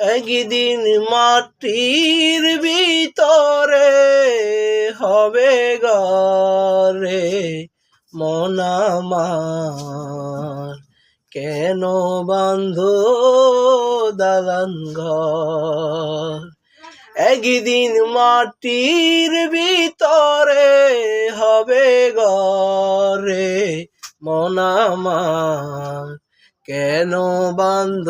একদিন মাটির ভিতরে হবে গরে মন আমার। কেন বান্ধ দালান ঘর? একদিন মাটির ভিতরে হবে গরে মন আমার। কেন বান্ধ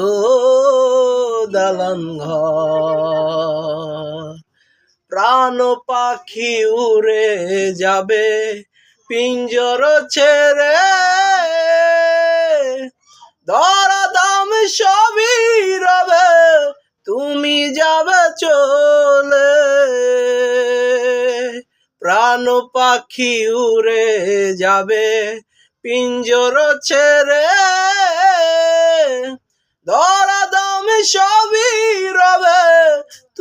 প্রাণ পাখি উড়ে যাবে, পিঞ্জর ছেড়ে। ধরা দাম সবই রবে, তুমি যাবে চলে। প্রাণ পাখি উড়ে যাবে, পিঞ্জর ছেড়ে। ধরা দাম রবে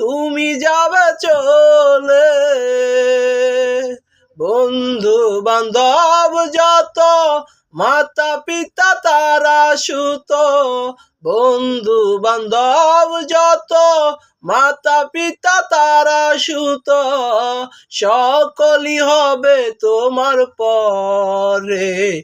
তুমি যাবে চলে। বন্ধু বান্ধব যত মাতা পিতা তারা সুত। বন্ধু বান্ধব যত মাতা পিতা তারা সুত। সকলই হবে তোমার পরে।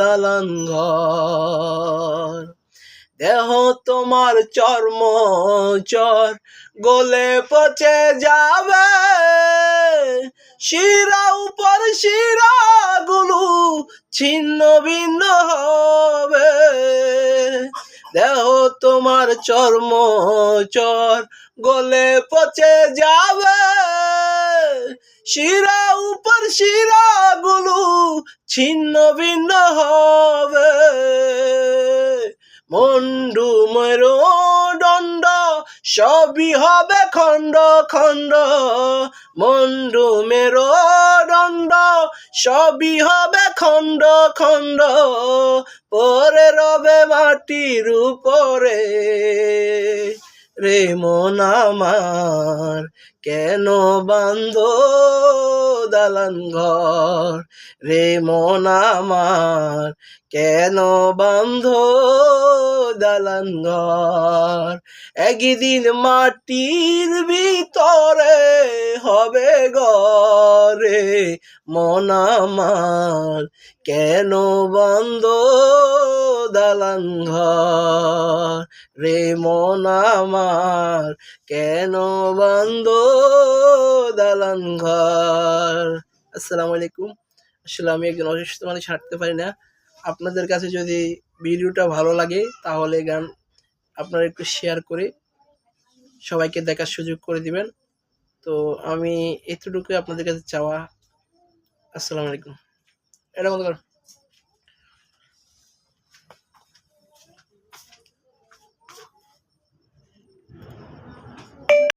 দালান দেহ তোমার চর্ম চর গলে পচে যাবে। শিরা উপর শিরা গুলো ছিন্ন ভিন্ন হবে। দেহ তোমার চর্ম চর গলে পচে যাবে। শিরা উপর শিরা ছিন্ন ভিন্ন হবে। মন্ডু মের দণ্ড, সবই হবে খণ্ড খণ্ড। মন্ডু মের দণ্ড, সবই হবে খণ্ড খণ্ড। পরে রবে মাটির উপরে। রে মন আমার কেন বান্ধ দালান রে মন আমার, কেন বান্ধ দালান একদিন মাটির ভিতরে হবে গরে মন আমার, কেন বন্ধ দালান রে মন আমার, কেন বন্ধ দালান ঘর। আসসালামু আলাইকুম। আসলে আমি একজন অসুস্থ মানুষ, হাঁটতে পারি না। আপনাদের কাছে যদি ভিডিওটা ভালো লাগে, তাহলে গান আপনারা একটু শেয়ার করে সবাইকে দেখার সুযোগ করে দিবেন। তো আমি এতটুকুই আপনাদের কাছে চাওয়া। আসসালামু আলাইকুম। করো